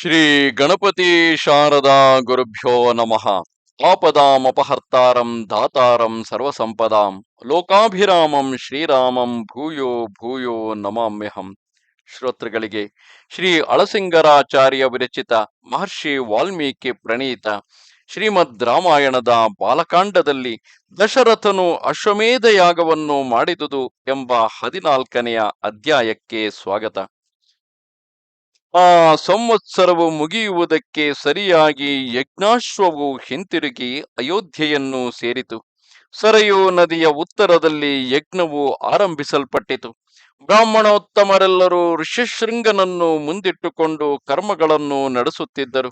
ಶ್ರೀ ಗಣಪತಿ ಶಾರದಾ ಗುರುಭ್ಯೋ ನಮಃ. ಆಪದಾಮಪಹರ್ತಾರಂ ದಾತಾರಂ ಸರ್ವಸಂಪದಾಂ. ಲೋಕಾಭಿರಾಮಂ ಶ್ರೀರಾಮಂ ಭೂಯೋ ಭೂಯೋ ನಮಾಮ್ಯಹಂ. ಶ್ರೋತೃಗಳಿಗೆ, ಶ್ರೀ ಅಳಸಿಂಗರಾಚಾರ್ಯ ವಿರಚಿತ ಮಹರ್ಷಿ ವಾಲ್ಮೀಕಿ ಪ್ರಣೀತ ಶ್ರೀಮದ್ ರಾಮಾಯಣದ ಬಾಲಕಾಂಡದಲ್ಲಿ ದಶರಥನು ಅಶ್ವಮೇಧ ಯಾಗವನ್ನು ಮಾಡಿದುದು ಎಂಬ ಹದಿನಾಲ್ಕನೆಯ ಅಧ್ಯಾಯಕ್ಕೆ ಸ್ವಾಗತ. ಆ ಸಂವತ್ಸರವು ಮುಗಿಯುವುದಕ್ಕೆ ಸರಿಯಾಗಿ ಯಜ್ಞಾಶ್ವವು ಹಿಂತಿರುಗಿ ಅಯೋಧ್ಯೆಯನ್ನು ಸೇರಿತು. ಸರಯೋ ನದಿಯ ಉತ್ತರದಲ್ಲಿ ಯಜ್ಞವು ಆರಂಭಿಸಲ್ಪಟ್ಟಿತು. ಬ್ರಾಹ್ಮಣೋತ್ತಮರೆಲ್ಲರೂ ಋಷ್ಯಶೃಂಗನನ್ನು ಮುಂದಿಟ್ಟುಕೊಂಡು ಕರ್ಮಗಳನ್ನು ನಡೆಸುತ್ತಿದ್ದರು.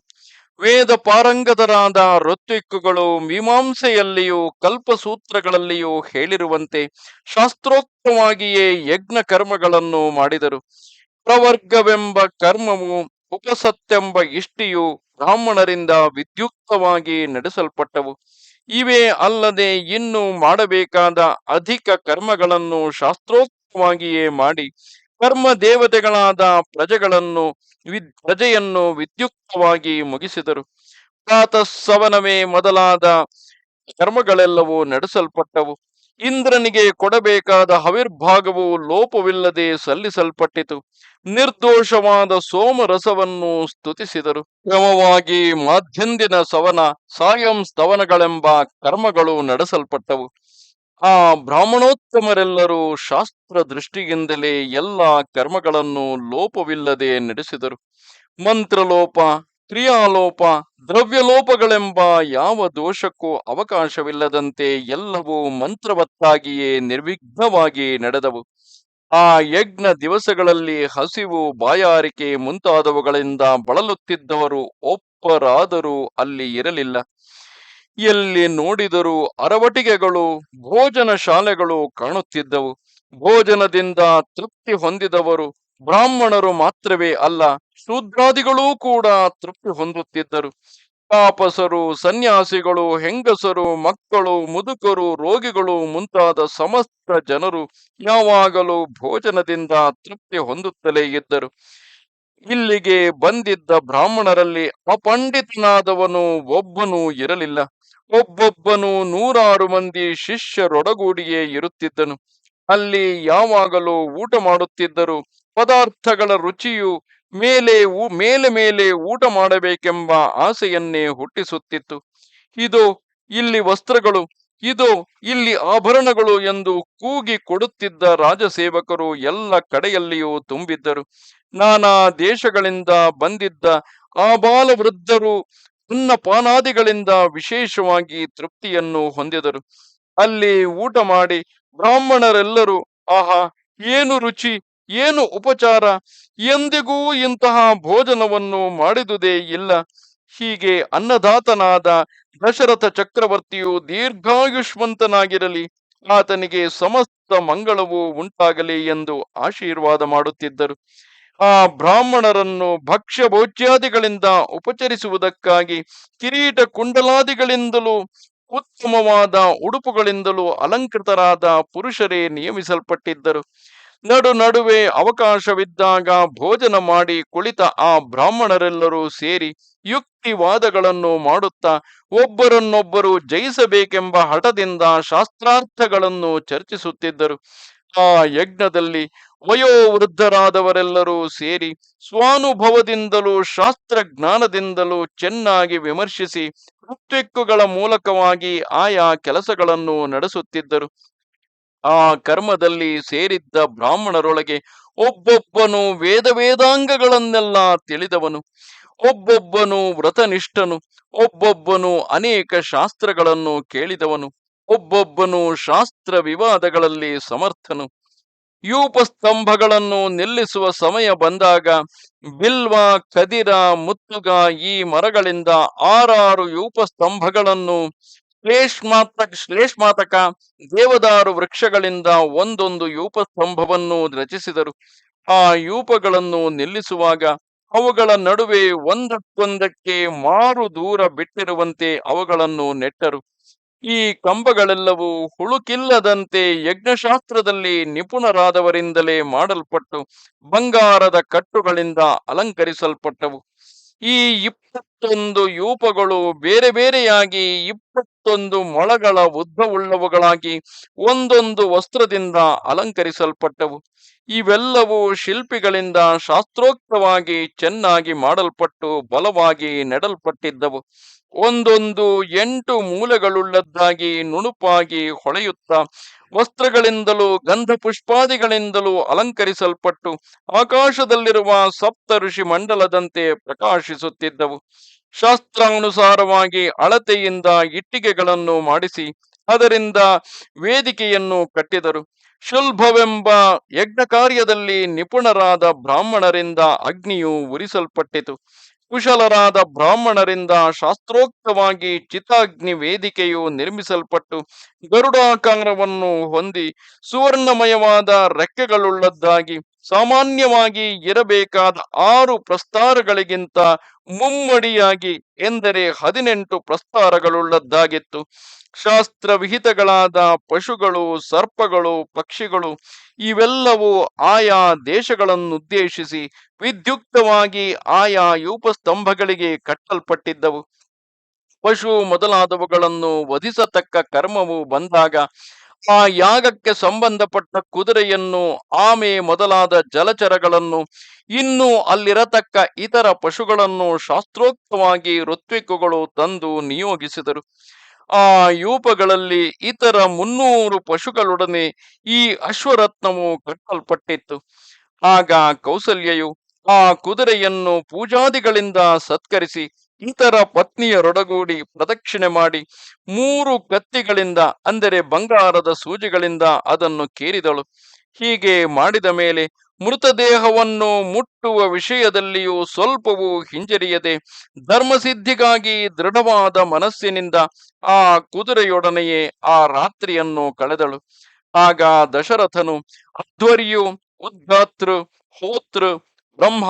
ವೇದ ಪಾರಂಗತರಾದ ಋತ್ವಿಕ್ಕುಗಳು ಮೀಮಾಂಸೆಯಲ್ಲಿಯೂ ಕಲ್ಪಸೂತ್ರಗಳಲ್ಲಿಯೂ ಹೇಳಿರುವಂತೆ ಶಾಸ್ತ್ರೋಕ್ತವಾಗಿಯೇ ಯಜ್ಞ ಕರ್ಮಗಳನ್ನು ಮಾಡಿದರು. ಪ್ರವರ್ಗವೆಂಬ ಕರ್ಮವು ಉಪಸತ್ಯೆಂಬ ಇಷ್ಟಿಯು ಬ್ರಾಹ್ಮಣರಿಂದ ವಿದ್ಯುಕ್ತವಾಗಿ ನಡೆಸಲ್ಪಟ್ಟವು. ಇವೇ ಅಲ್ಲದೆ ಇನ್ನು ಮಾಡಬೇಕಾದ ಅಧಿಕ ಕರ್ಮಗಳನ್ನು ಶಾಸ್ತ್ರೋಕ್ತವಾಗಿಯೇ ಮಾಡಿ ಕರ್ಮ ದೇವತೆಗಳಾದ ಪ್ರಜೆಗಳನ್ನು ಪ್ರಜೆಯನ್ನು ವಿದ್ಯುಕ್ತವಾಗಿ ಮುಗಿಸಿದರು. ಪ್ರಾತಃಸವನವೇ ಮೊದಲಾದ ಕರ್ಮಗಳೆಲ್ಲವೂ ನಡೆಸಲ್ಪಟ್ಟವು. ಇಂದ್ರನಿಗೆ ಕೊಡಬೇಕಾದ ಹವಿರ್ಭಾಗವು ಲೋಪವಿಲ್ಲದೆ ಸಲ್ಲಿಸಲ್ಪಟ್ಟಿತು. ನಿರ್ದೋಷವಾದ ಸೋಮರಸವನ್ನು ಸ್ತುತಿಸಿದರು. ಕ್ರಮವಾಗಿ ಮಾಧ್ಯಂದಿನ ಸವನ, ಸಾಯಂ ಸ್ತವನಗಳೆಂಬ ಕರ್ಮಗಳು ನಡೆಸಲ್ಪಟ್ಟವು. ಆ ಬ್ರಾಹ್ಮಣೋತ್ತಮರೆಲ್ಲರೂ ಶಾಸ್ತ್ರ ದೃಷ್ಟಿಯಿಂದಲೇ ಎಲ್ಲ ಕರ್ಮಗಳನ್ನು ಲೋಪವಿಲ್ಲದೆ ನಡೆಸಿದರು. ಮಂತ್ರಲೋಪ ಕ್ರಿಯಾಲೋಪ, ದ್ರವ್ಯಲೋಪಗಳೆಂಬ ಯಾವ ದೋಷಕ್ಕೂ ಅವಕಾಶವಿಲ್ಲದಂತೆ ಎಲ್ಲವೂ ಮಂತ್ರವತ್ತಾಗಿಯೇ ನಿರ್ವಿಘ್ನವಾಗಿ ನಡೆದವು. ಆ ಯಜ್ಞ ದಿವಸಗಳಲ್ಲಿ ಹಸಿವು, ಬಾಯಾರಿಕೆ ಮುಂತಾದವುಗಳಿಂದ ಬಳಲುತ್ತಿದ್ದವರು ಒಪ್ಪರಾದರೂ ಅಲ್ಲಿ ಇರಲಿಲ್ಲ. ಎಲ್ಲಿ ನೋಡಿದರೂ ಅರವಟಿಕೆಗಳು ಭೋಜನ ಶಾಲೆಗಳು ಕಾಣುತ್ತಿದ್ದವು. ಭೋಜನದಿಂದ ತೃಪ್ತಿ ಹೊಂದಿದವರು ಬ್ರಾಹ್ಮಣರು ಮಾತ್ರವೇ ಅಲ್ಲ ಶೂದ್ರಾದಿಗಳೂ ಕೂಡ ತೃಪ್ತಿ ಹೊಂದುತ್ತಿದ್ದರು. ಪಾಪಸರು, ಸನ್ಯಾಸಿಗಳು, ಹೆಂಗಸರು, ಮಕ್ಕಳು, ಮುದುಕರು, ರೋಗಿಗಳು ಮುಂತಾದ ಸಮಸ್ತ ಜನರು ಯಾವಾಗಲೂ ಭೋಜನದಿಂದ ತೃಪ್ತಿ ಹೊಂದುತ್ತಲೇ ಇದ್ದರು. ಇಲ್ಲಿಗೆ ಬಂದಿದ್ದ ಬ್ರಾಹ್ಮಣರಲ್ಲಿ ಅಪಂಡಿತನಾದವನು ಒಬ್ಬನೂ ಇರಲಿಲ್ಲ. ಒಬ್ಬೊಬ್ಬನು ನೂರಾರು ಮಂದಿ ಶಿಷ್ಯರೊಡಗೂಡಿಯೇ ಇರುತ್ತಿದ್ದನು. ಅಲ್ಲಿ ಯಾವಾಗಲೂ ಊಟ ಮಾಡುತ್ತಿದ್ದರು. ಪದಾರ್ಥಗಳ ರುಚಿಯು ಮೇಲೆ ಮೇಲೆ ಮೇಲೆ ಊಟ ಮಾಡಬೇಕೆಂಬ ಆಸೆಯನ್ನೇ ಹುಟ್ಟಿಸುತ್ತಿತ್ತು. ಇದು, ಇಲ್ಲಿ ವಸ್ತ್ರಗಳು, ಇದು, ಇಲ್ಲಿ ಆಭರಣಗಳು ಎಂದು ಕೂಗಿ ಕೊಡುತ್ತಿದ್ದ ರಾಜಸೇವಕರು ಎಲ್ಲ ಕಡೆಯಲ್ಲಿಯೂ ತುಂಬಿದ್ದರು. ನಾನಾ ದೇಶಗಳಿಂದ ಬಂದಿದ್ದ ಆಬಾಲ ವೃದ್ಧರು ಅನ್ನಪಾನಾದಿಗಳಿಂದ ವಿಶೇಷವಾಗಿ ತೃಪ್ತಿಯನ್ನು ಹೊಂದಿದರು. ಅಲ್ಲಿ ಊಟ ಮಾಡಿ ಬ್ರಾಹ್ಮಣರೆಲ್ಲರೂ, ಆಹಾ, ಏನು ರುಚಿ ಏನು ಉಪಚಾರ? ಎಂದಿಗೂ ಇಂತಹ ಭೋಜನವನ್ನು ಮಾಡಿದುದೇ ಇಲ್ಲ. ಹೀಗೆ ಅನ್ನದಾತನಾದ ದಶರಥ ಚಕ್ರವರ್ತಿಯು ದೀರ್ಘಾಯುಷ್ಮಂತನಾಗಿರಲಿ, ಆತನಿಗೆ ಸಮಸ್ತ ಮಂಗಳವು ಉಂಟಾಗಲಿ ಎಂದು ಆಶೀರ್ವಾದ ಮಾಡುತ್ತಿದ್ದರು. ಆ ಬ್ರಾಹ್ಮಣರನ್ನು ಭಕ್ಷ್ಯ ಭೋಜ್ಯಾದಿಗಳಿಂದ ಉಪಚರಿಸುವುದಕ್ಕಾಗಿ ಕಿರೀಟ ಕುಂಡಲಾದಿಗಳಿಂದಲೂ, ಉತ್ತಮವಾದ ಉಡುಪುಗಳಿಂದಲೂ ಅಲಂಕೃತರಾದ ಪುರುಷರೇ ನಿಯಮಿಸಲ್ಪಟ್ಟಿದ್ದರು. ನಡು ನಡುವೆ ಅವಕಾಶವಿದ್ದಾಗ ಭೋಜನ ಮಾಡಿ ಕುಳಿತ ಆ ಬ್ರಾಹ್ಮಣರೆಲ್ಲರೂ ಸೇರಿ ಯುಕ್ತಿವಾದಗಳನ್ನು ಮಾಡುತ್ತಾ ಒಬ್ಬರನ್ನೊಬ್ಬರು ಜಯಿಸಬೇಕೆಂಬ ಹಠದಿಂದ ಶಾಸ್ತ್ರಾರ್ಥಗಳನ್ನು ಚರ್ಚಿಸುತ್ತಿದ್ದರು. ಆ ಯಜ್ಞದಲ್ಲಿ ವಯೋವೃದ್ಧರಾದವರೆಲ್ಲರೂ ಸೇರಿ ಸ್ವಾನುಭವದಿಂದಲೂ ಶಾಸ್ತ್ರ ಜ್ಞಾನದಿಂದಲೂ ಚೆನ್ನಾಗಿ ವಿಮರ್ಶಿಸಿ ಋತ್ವಿಕ್ಕುಗಳ ಮೂಲಕವಾಗಿ ಆಯಾ ಕೆಲಸಗಳನ್ನು ನಡೆಸುತ್ತಿದ್ದರು. ಆ ಕರ್ಮದಲ್ಲಿ ಸೇರಿದ್ದ ಬ್ರಾಹ್ಮಣರೊಳಗೆ ಒಬ್ಬೊಬ್ಬನು ವೇದ ವೇದಾಂಗಗಳನ್ನೆಲ್ಲ ತಿಳಿದವನು. ಒಬ್ಬೊಬ್ಬನು ವ್ರತನಿಷ್ಠನು. ಒಬ್ಬೊಬ್ಬನು ಅನೇಕ ಶಾಸ್ತ್ರಗಳನ್ನು ಕೇಳಿದವನು. ಒಬ್ಬೊಬ್ಬನು ಶಾಸ್ತ್ರ ವಿವಾದಗಳಲ್ಲಿ ಸಮರ್ಥನು. ಯೂಪಸ್ತಂಭಗಳನ್ನು ನಿಲ್ಲಿಸುವ ಸಮಯ ಬಂದಾಗ ಬಿಲ್ವ, ಕದಿರ, ಮುತ್ತುಗ ಈ ಮರಗಳಿಂದ ಆರಾರು ಯೂಪಸ್ತಂಭಗಳನ್ನು ಶ್ಲೇಷ್ಮಾತಕ ಶ್ಲೇಷ್ಮಾತಕ ದೇವದಾರು ವೃಕ್ಷಗಳಿಂದ ಒಂದೊಂದು ಯೂಪಸ್ತಂಭವನ್ನು ರಚಿಸಿದರು. ಆ ಯೂಪಗಳನ್ನು ನಿಲ್ಲಿಸುವಾಗ ಅವುಗಳ ನಡುವೆ ಒಂದಕ್ಕೊಂದಕ್ಕೆ ಮಾರು ದೂರ ಬಿಟ್ಟಿರುವಂತೆ ಅವುಗಳನ್ನು ನೆಟ್ಟರು. ಈ ಕಂಬಗಳೆಲ್ಲವೂ ಹುಳುಕಿಲ್ಲದಂತೆ ಯಜ್ಞಶಾಸ್ತ್ರದಲ್ಲಿ ನಿಪುಣರಾದವರಿಂದಲೇ ಮಾಡಲ್ಪಟ್ಟು ಬಂಗಾರದ ಕಟ್ಟುಗಳಿಂದ ಅಲಂಕರಿಸಲ್ಪಟ್ಟವು. ಈ ಇಪ್ಪತ್ತೊಂದು ಯೂಪಗಳು ಬೇರೆ ಬೇರೆಯಾಗಿ, ಇಪ್ಪತ್ತೊಂದು ಮೊಳಗಳ ಉದ್ದವುಳ್ಳವುಗಳಾಗಿ ಒಂದೊಂದು ವಸ್ತ್ರದಿಂದ ಅಲಂಕರಿಸಲ್ಪಟ್ಟವು. ಇವೆಲ್ಲವೂ ಶಿಲ್ಪಿಗಳಿಂದ ಶಾಸ್ತ್ರೋಕ್ತವಾಗಿ ಚೆನ್ನಾಗಿ ಮಾಡಲ್ಪಟ್ಟು ಬಲವಾಗಿ ನೆಡಲ್ಪಟ್ಟಿದ್ದವು. ಒಂದೊಂದು ಎಂಟು ಮೂಲೆಗಳುಳ್ಳದ್ದಾಗಿ ನುಣುಪಾಗಿ ಹೊಳೆಯುತ್ತಾ ವಸ್ತ್ರಗಳಿಂದಲೂ ಗಂಧ ಪುಷ್ಪಾದಿಗಳಿಂದಲೂ ಅಲಂಕರಿಸಲ್ಪಟ್ಟು ಆಕಾಶದಲ್ಲಿರುವ ಸಪ್ತ ಋಷಿ ಮಂಡಲದಂತೆ ಪ್ರಕಾಶಿಸುತ್ತಿದ್ದವು. ಶಾಸ್ತ್ರಾನುಸಾರವಾಗಿ ಅಳತೆಯಿಂದ ಇಟ್ಟಿಗೆಗಳನ್ನು ಮಾಡಿಸಿ ಅದರಿಂದ ವೇದಿಕೆಯನ್ನು ಕಟ್ಟಿದರು. ಶುಲ್ಭವೆಂಬ ಯಜ್ಞ ಕಾರ್ಯದಲ್ಲಿ ನಿಪುಣರಾದ ಬ್ರಾಹ್ಮಣರಿಂದ ಅಗ್ನಿಯು ಉರಿಸಲ್ಪಟ್ಟಿತು. ಕುಶಲರಾದ ಬ್ರಾಹ್ಮಣರಿಂದ ಶಾಸ್ತ್ರೋಕ್ತವಾಗಿ ಚಿತಾಗ್ನಿ ವೇದಿಕೆಯು ನಿರ್ಮಿಸಲ್ಪಟ್ಟು ಗರುಡಾಕಾರವನ್ನು ಹೊಂದಿ ಸುವರ್ಣಮಯವಾದ ರೆಕ್ಕೆಗಳುಳ್ಳದ್ದಾಗಿ ಸಾಮಾನ್ಯವಾಗಿ ಇರಬೇಕಾದ ಆರು ಪ್ರಸ್ತಾರಗಳಿಗಿಂತ ಮುಮ್ಮಡಿಯಾಗಿ ಎಂದರೆ ಹದಿನೆಂಟು ಪ್ರಸ್ತಾರಗಳುಳ್ಳದ್ದಾಗಿತ್ತು. ಶಾಸ್ತ್ರವಿಹಿತಗಳಾದ ಪಶುಗಳು, ಸರ್ಪಗಳು, ಪಕ್ಷಿಗಳು ಇವೆಲ್ಲವೂ ಆಯಾ ದೇಶಗಳನ್ನುದ್ದೇಶಿಸಿ ವಿದ್ಯುಕ್ತವಾಗಿ ಆಯಾ ಯೂಪಸ್ತಂಭಗಳಿಗೆ ಕಟ್ಟಲ್ಪಟ್ಟಿದ್ದವು. ಪಶು ಮೊದಲಾದವುಗಳನ್ನು ವಧಿಸತಕ್ಕ ಕರ್ಮವು ಬಂದಾಗ ಆ ಯಾಗಕ್ಕೆ ಸಂಬಂಧಪಟ್ಟ ಕುದುರೆಯನ್ನು, ಆಮೆ ಮೊದಲಾದ ಜಲಚರಗಳನ್ನು, ಇನ್ನು ಅಲ್ಲಿರತಕ್ಕ ಇತರ ಪಶುಗಳನ್ನು ಶಾಸ್ತ್ರೋಕ್ತವಾಗಿ ಋತ್ವಿಕುಗಳು ತಂದು ನಿಯೋಗಿಸಿದರು. ಆ ಯೂಪಗಳಲ್ಲಿ ಇತರ ಮುನ್ನೂರು ಪಶುಗಳೊಡನೆ ಈ ಅಶ್ವರತ್ನವು ಕಟ್ಟಲ್ಪಟ್ಟಿತ್ತು. ಆಗ ಕೌಸಲ್ಯೆಯು ಆ ಕುದುರೆಯನ್ನು ಪೂಜಾದಿಗಳಿಂದ ಸತ್ಕರಿಸಿ ಇತರ ಪತ್ನಿಯರೊಡಗೂಡಿ ಪ್ರದಕ್ಷಿಣೆ ಮಾಡಿ ಮೂರು ಕತ್ತಿಗಳಿಂದ, ಅಂದರೆ ಬಂಗಾರದ ಸೂಜಿಗಳಿಂದ ಅದನ್ನು ಕೇರಿದಳು. ಹೀಗೆ ಮಾಡಿದ ಮೇಲೆ ಮೃತದೇಹವನ್ನು ಮುಟ್ಟುವ ವಿಷಯದಲ್ಲಿಯೂ ಸ್ವಲ್ಪವೂ ಹಿಂಜರಿಯದೆ ಧರ್ಮಸಿದ್ಧಿಗಾಗಿ ದೃಢವಾದ ಮನಸ್ಸಿನಿಂದ ಆ ಕುದುರೆಯೊಡನೆಯೇ ಆ ರಾತ್ರಿಯನ್ನು ಕಳೆದಳು. ಆಗ ದಶರಥನು, ಅಧ್ವರ್ಯು ಉದ್ಗಾತೃ ಹೋತೃ, ಬ್ರಹ್ಮ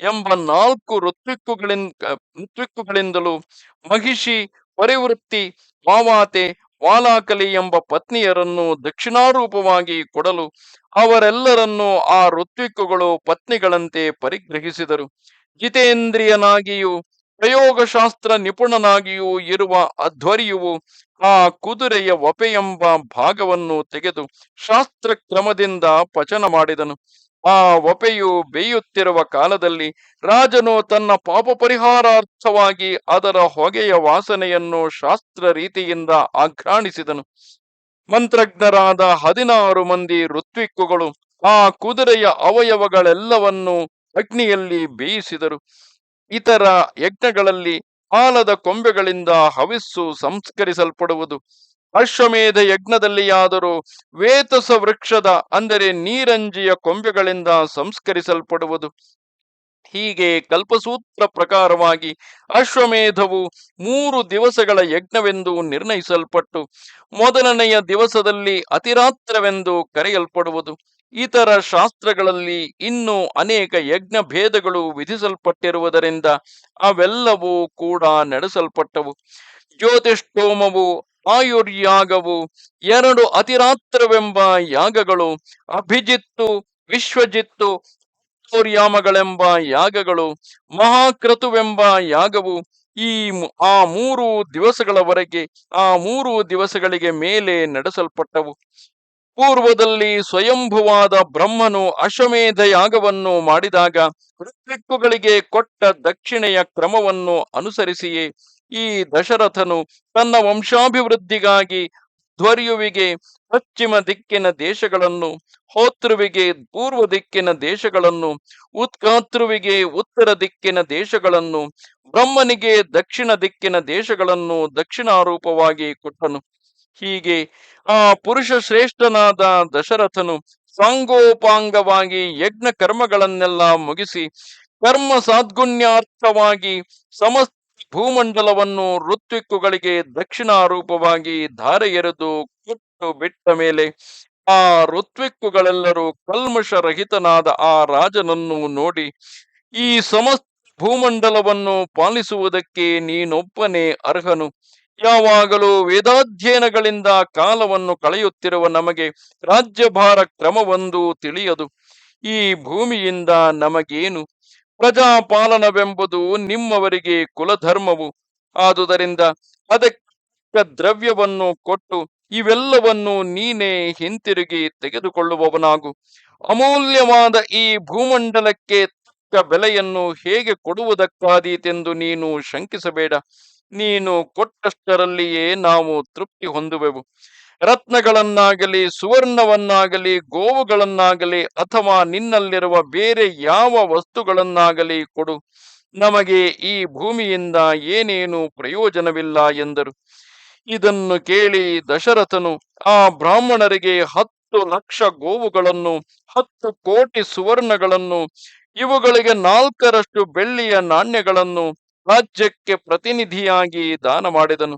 ಎಂಬ ನಾಲ್ಕು ಋತ್ವಿಕ್ಕುಗಳಿಂದ ಋತ್ವಿಕ್ಕುಗಳಿಂದಲೂ ಮಹಿಷಿ ಪರಿವೃತ್ತಿ ಮಾವಾತೆ ವಾಲಾಕಲಿ ಎಂಬ ಪತ್ನಿಯರನ್ನು ದಕ್ಷಿಣಾರೂಪವಾಗಿ ಕೊಡಲು ಅವರೆಲ್ಲರನ್ನೂ ಆ ಋತ್ವಿಕ್ಕುಗಳು ಪತ್ನಿಗಳಂತೆ ಪರಿಗ್ರಹಿಸಿದರು. ಜಿತೇಂದ್ರಿಯನಾಗಿಯೂ ಪ್ರಯೋಗಶಾಸ್ತ್ರ ನಿಪುಣನಾಗಿಯೂ ಇರುವ ಅಧ್ವರಿಯುವು ಆ ಕುದುರೆಯ ಒಪೆಯೆಂಬ ಭಾಗವನ್ನು ತೆಗೆದು ಶಾಸ್ತ್ರ ಕ್ರಮದಿಂದ ಪಚನ ಮಾಡಿದನು. ಆ ಒಪೆಯು ಬೇಯುತ್ತಿರುವ ಕಾಲದಲ್ಲಿ ರಾಜನು ತನ್ನ ಪಾಪ ಪರಿಹಾರಾರ್ಥವಾಗಿ ಅದರ ಹೊಗೆಯ ವಾಸನೆಯನ್ನು ಶಾಸ್ತ್ರ ರೀತಿಯಿಂದ ಆಘ್ರಾಣಿಸಿದನು. ಮಂತ್ರಜ್ಞರಾದ ಹದಿನಾರು ಮಂದಿ ಋತ್ವಿಕ್ಕುಗಳು ಆ ಕುದುರೆಯ ಅವಯವಗಳೆಲ್ಲವನ್ನು ಅಗ್ನಿಯಲ್ಲಿ ಬೇಯಿಸಿದರು. ಇತರ ಯಜ್ಞಗಳಲ್ಲಿ ಆಲದ ಕೊಂಬೆಗಳಿಂದ ಹವಿಸ್ಸು ಸಂಸ್ಕರಿಸಲ್ಪಡುವುದು. ಅಶ್ವಮೇಧ ಯಜ್ಞದಲ್ಲಿಯಾದರೂ ವೇತಸ ವೃಕ್ಷದ, ಅಂದರೆ ನೀರಂಜಿಯ ಕೊಂಬೆಗಳಿಂದ ಸಂಸ್ಕರಿಸಲ್ಪಡುವುದು. ಹೀಗೆ ಕಲ್ಪಸೂತ್ರ ಪ್ರಕಾರವಾಗಿ ಅಶ್ವಮೇಧವು ಮೂರು ದಿವಸಗಳ ಯಜ್ಞವೆಂದು ನಿರ್ಣಯಿಸಲ್ಪಟ್ಟು, ಮೊದಲನೆಯ ದಿವಸದಲ್ಲಿ ಅತಿರಾತ್ರವೆಂದು ಕರೆಯಲ್ಪಡುವುದು. ಇತರ ಶಾಸ್ತ್ರಗಳಲ್ಲಿ ಇನ್ನೂ ಅನೇಕ ಯಜ್ಞ ಭೇದಗಳು ವಿಧಿಸಲ್ಪಟ್ಟಿರುವುದರಿಂದ ಅವೆಲ್ಲವೂ ಕೂಡ ನಡೆಸಲ್ಪಟ್ಟವು. ಜ್ಯೋತಿಷ್ಠೋಮವು ಆಯುರ್ಯಾಗವು ಎರಡು ಅತಿರಾತ್ರವೆಂಬ ಯಾಗಗಳು, ಅಭಿಜಿತ್ತು, ವಿಶ್ವಜಿತ್ತು ಯಾಮಗಳೆಂಬ ಯಾಗಗಳು, ಮಹಾಕ್ರತುವೆಂಬ ಯಾಗವು ಈ ಆ ಮೂರು ದಿವಸಗಳವರೆಗೆ, ಆ ಮೂರು ದಿವಸಗಳಿಗೆ ಮೇಲೆ ನಡೆಸಲ್ಪಟ್ಟವು. ಪೂರ್ವದಲ್ಲಿ ಸ್ವಯಂಭುವಾದ ಬ್ರಹ್ಮನು ಅಶ್ವಮೇಧ ಯಾಗವನ್ನು ಮಾಡಿದಾಗ ಋತ್ವಿಕ್ಕುಗಳಿಗೆ ಕೊಟ್ಟ ದಕ್ಷಿಣೆಯ ಕ್ರಮವನ್ನು ಅನುಸರಿಸಿಯೇ ಈ ದಶರಥನು ತನ್ನ ವಂಶಾಭಿವೃದ್ಧಿಗಾಗಿ ಧ್ವರ್ಯುವಿಗೆ ಪಶ್ಚಿಮ ದಿಕ್ಕಿನ ದೇಶಗಳನ್ನು, ಹೋತೃವಿಗೆ ಪೂರ್ವ ದಿಕ್ಕಿನ ದೇಶಗಳನ್ನು, ಉತ್ಕಾತೃವಿಗೆ ಉತ್ತರ ದಿಕ್ಕಿನ ದೇಶಗಳನ್ನು, ಬ್ರಹ್ಮನಿಗೆ ದಕ್ಷಿಣ ದಿಕ್ಕಿನ ದೇಶಗಳನ್ನು ದಕ್ಷಿಣಾರೂಪವಾಗಿ ಕೊಟ್ಟನು. ಹೀಗೆ ಆ ಪುರುಷ ಶ್ರೇಷ್ಠನಾದ ದಶರಥನು ಸಾಂಗೋಪಾಂಗವಾಗಿ ಯಜ್ಞ ಕರ್ಮಗಳನ್ನೆಲ್ಲ ಮುಗಿಸಿ, ಕರ್ಮ ಸಾದ್ಗುಣ್ಯಾರ್ಥವಾಗಿ ಸಮಸ್ತ ಭೂಮಂಡಲವನ್ನು ಋತ್ವಿಕ್ಕುಗಳಿಗೆ ದಕ್ಷಿಣಾರೂಪವಾಗಿ ಧಾರೆ ಎರೆದು ಕೊಟ್ಟು ಬಿಟ್ಟ ಮೇಲೆ ಆ ಋತ್ವಿಕ್ಕುಗಳೆಲ್ಲರೂ ಕಲ್ಮಶರಹಿತನಾದ ಆ ರಾಜನನ್ನು ನೋಡಿ, ಈ ಸಮಸ್ತ ಭೂಮಂಡಲವನ್ನು ಪಾಲಿಸುವುದಕ್ಕೆ ನೀನೊಬ್ಬನೇ ಅರ್ಹನು. ಯಾವಾಗಲೂ ವೇದಾಧ್ಯಯನಗಳಿಂದ ಕಾಲವನ್ನು ಕಳೆಯುತ್ತಿರುವ ನಮಗೆ ರಾಜ್ಯಭಾರ ಕ್ರಮವೊಂದು ತಿಳಿಯದು. ಈ ಭೂಮಿಯಿಂದ ನಮಗೇನು? ಪ್ರಜಾಪಾಲನವೆಂಬುದು ನಿಮ್ಮವರಿಗೆ ಕುಲಧರ್ಮವು. ಆದುದರಿಂದ ಅದಕ್ಕೆ ದ್ರವ್ಯವನ್ನು ಕೊಟ್ಟು ಇವೆಲ್ಲವನ್ನು ನೀನೇ ಹಿಂತಿರುಗಿ ತೆಗೆದುಕೊಳ್ಳುವವನಾಗು. ಅಮೂಲ್ಯವಾದ ಈ ಭೂಮಂಡಲಕ್ಕೆ ತಕ್ಕ ಬೆಲೆಯನ್ನು ಹೇಗೆ ಕೊಡುವುದಕ್ಕಾದೀತೆಂದು ನೀನು ಶಂಕಿಸಬೇಡ. ನೀನು ಕೊಟ್ಟಷ್ಟರಲ್ಲಿಯೇ ನಾವು ತೃಪ್ತಿ ಹೊಂದುವೆವು. ರತ್ನಗಳನ್ನಾಗಲಿ, ಸುವರ್ಣವನ್ನಾಗಲಿ, ಗೋವುಗಳನ್ನಾಗಲಿ ಅಥವಾ ನಿನ್ನಲ್ಲಿರುವ ಬೇರೆ ಯಾವ ವಸ್ತುಗಳನ್ನಾಗಲಿ ಕೊಡು. ನಮಗೆ ಈ ಭೂಮಿಯಿಂದ ಏನೇನು ಪ್ರಯೋಜನವಿಲ್ಲ ಎಂದರು. ಇದನ್ನು ಕೇಳಿ ದಶರಥನು ಆ ಬ್ರಾಹ್ಮಣರಿಗೆ ಹತ್ತು ಲಕ್ಷ ಗೋವುಗಳನ್ನು, ಹತ್ತು ಕೋಟಿ ಸುವರ್ಣಗಳನ್ನು, ಇವುಗಳಿಗೆ ನಾಲ್ಕರಷ್ಟು ಬೆಳ್ಳಿಯ ನಾಣ್ಯಗಳನ್ನು ರಾಜ್ಯಕ್ಕೆ ಪ್ರತಿನಿಧಿಯಾಗಿ ದಾನ ಮಾಡಿದನು.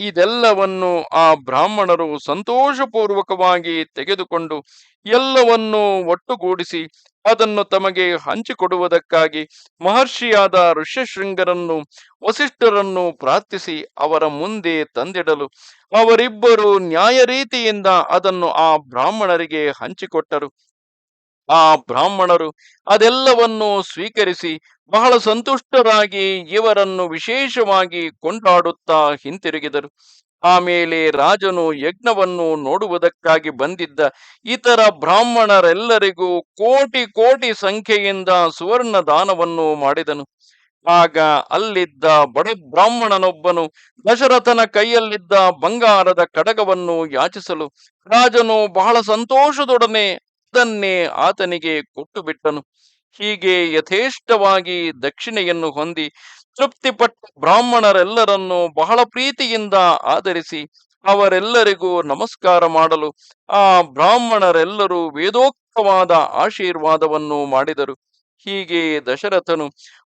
ಇದೆಲ್ಲವನ್ನು ಆ ಬ್ರಾಹ್ಮಣರು ಸಂತೋಷಪೂರ್ವಕವಾಗಿ ತೆಗೆದುಕೊಂಡು ಎಲ್ಲವನ್ನೂ ಒಟ್ಟುಗೂಡಿಸಿ ಅದನ್ನು ತಮಗೆ ಹಂಚಿಕೊಡುವುದಕ್ಕಾಗಿ ಮಹರ್ಷಿಯಾದ ಋಷ್ಯಶೃಂಗರನ್ನು, ವಸಿಷ್ಠರನ್ನು ಪ್ರಾರ್ಥಿಸಿ ಅವರ ಮುಂದೆ ತಂದಿಡಲು. ಅವರಿಬ್ಬರು ನ್ಯಾಯ ರೀತಿಯಿಂದ ಅದನ್ನು ಆ ಬ್ರಾಹ್ಮಣರಿಗೆ ಹಂಚಿಕೊಟ್ಟರು. ಆ ಬ್ರಾಹ್ಮಣರು ಅದೆಲ್ಲವನ್ನು ಸ್ವೀಕರಿಸಿ ಬಹಳ ಸಂತುಷ್ಟರಾಗಿ ಇವರನ್ನು ವಿಶೇಷವಾಗಿ ಕೊಂಡಾಡುತ್ತಾ ಹಿಂತಿರುಗಿದರು. ಆಮೇಲೆ ರಾಜನು ಯಜ್ಞವನ್ನು ನೋಡುವುದಕ್ಕಾಗಿ ಬಂದಿದ್ದ ಇತರ ಬ್ರಾಹ್ಮಣರೆಲ್ಲರಿಗೂ ಕೋಟಿ ಕೋಟಿ ಸಂಖ್ಯೆಯಿಂದ ಸುವರ್ಣ ದಾನವನ್ನು ಮಾಡಿದನು. ಆಗ ಅಲ್ಲಿದ್ದ ಬಡ ಬ್ರಾಹ್ಮಣನೊಬ್ಬನು ದಶರಥನ ಕೈಯಲ್ಲಿದ್ದ ಬಂಗಾರದ ಕಡಗವನ್ನು ಯಾಚಿಸಲು, ರಾಜನು ಬಹಳ ಸಂತೋಷದೊಡನೆ ಅದನ್ನೇ ಆತನಿಗೆ ಕೊಟ್ಟು ಬಿಟ್ಟನು ಹೀಗೆ ಯಥೇಷ್ಟವಾಗಿ ದಕ್ಷಿಣೆಯನ್ನು ಹೊಂದಿ ತೃಪ್ತಿಪಟ್ಟ ಬ್ರಾಹ್ಮಣರೆಲ್ಲರನ್ನು ಬಹಳ ಪ್ರೀತಿಯಿಂದ ಆಧರಿಸಿ ಅವರೆಲ್ಲರಿಗೂ ನಮಸ್ಕಾರ ಮಾಡಲು ಆ ಬ್ರಾಹ್ಮಣರೆಲ್ಲರೂ ವೇದೋಕ್ತವಾದ ಆಶೀರ್ವಾದವನ್ನು ಮಾಡಿದರು. ಹೀಗೆ ದಶರಥನು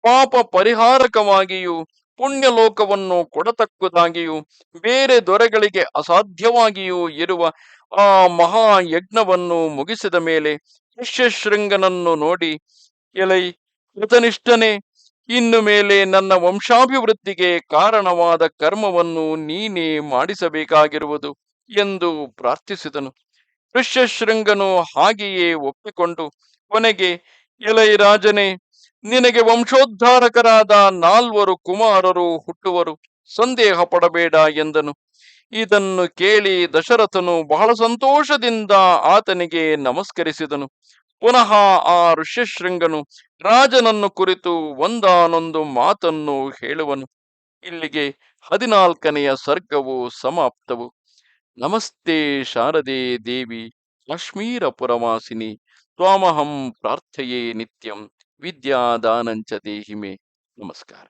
ಪಾಪ ಪರಿಹಾರಕವಾಗಿಯೂ ಪುಣ್ಯಲೋಕವನ್ನು ಕೊಡತಕ್ಕುದಾಗಿಯೂ ಬೇರೆ ದೊರೆಗಳಿಗೆ ಅಸಾಧ್ಯವಾಗಿಯೂ ಇರುವ ಆ ಮಹಾಯಜ್ಞವನ್ನು ಮುಗಿಸಿದ ಮೇಲೆ ಋಷ್ಯಶೃಂಗನನ್ನು ನೋಡಿ, ಎಲೈ ಕೃತನಿಷ್ಠನೆ, ಇನ್ನು ಮೇಲೆ ನನ್ನ ವಂಶಾಭಿವೃದ್ಧಿಗೆ ಕಾರಣವಾದ ಕರ್ಮವನ್ನು ನೀನೇ ಮಾಡಿಸಬೇಕಾಗಿರುವುದು ಎಂದು ಪ್ರಾರ್ಥಿಸಿದನು. ಋಷ್ಯಶೃಂಗನು ಹಾಗೆಯೇ ಒಪ್ಪಿಕೊಂಡು, ಕೊನೆಗೆ, ಎಲೈ ರಾಜನೇ, ನಿನಗೆ ವಂಶೋದ್ಧಾರಕರಾದ ನಾಲ್ವರು ಕುಮಾರರು ಹುಟ್ಟುವರು, ಸಂದೇಹ ಪಡಬೇಡ ಎಂದನು. ಇದನ್ನು ಕೇಳಿ ದಶರಥನು ಬಹಳ ಸಂತೋಷದಿಂದ ಆತನಿಗೆ ನಮಸ್ಕರಿಸಿದನು. ಪುನಃ ಆ ಋಷ್ಯಶೃಂಗನು ರಾಜನನ್ನು ಕುರಿತು ಒಂದಾನೊಂದು ಮಾತನ್ನು ಹೇಳುವನು. ಇಲ್ಲಿಗೆ ಹದಿನಾಲ್ಕನೆಯ ಸರ್ಗವು ಸಮಾಪ್ತವು. ನಮಸ್ತೆ ಶಾರದೆ ದೇವಿ ಕಾಶ್ಮೀರ ಪುರವಾಸಿನಿ ತ್ವಾಮಹಂ ಪ್ರಾರ್ಥೆಯೇ ನಿತ್ಯಂ, ವಿದ್ಯಾದಾನಂಚ ದೇಹಿಮೆ. ನಮಸ್ಕಾರ.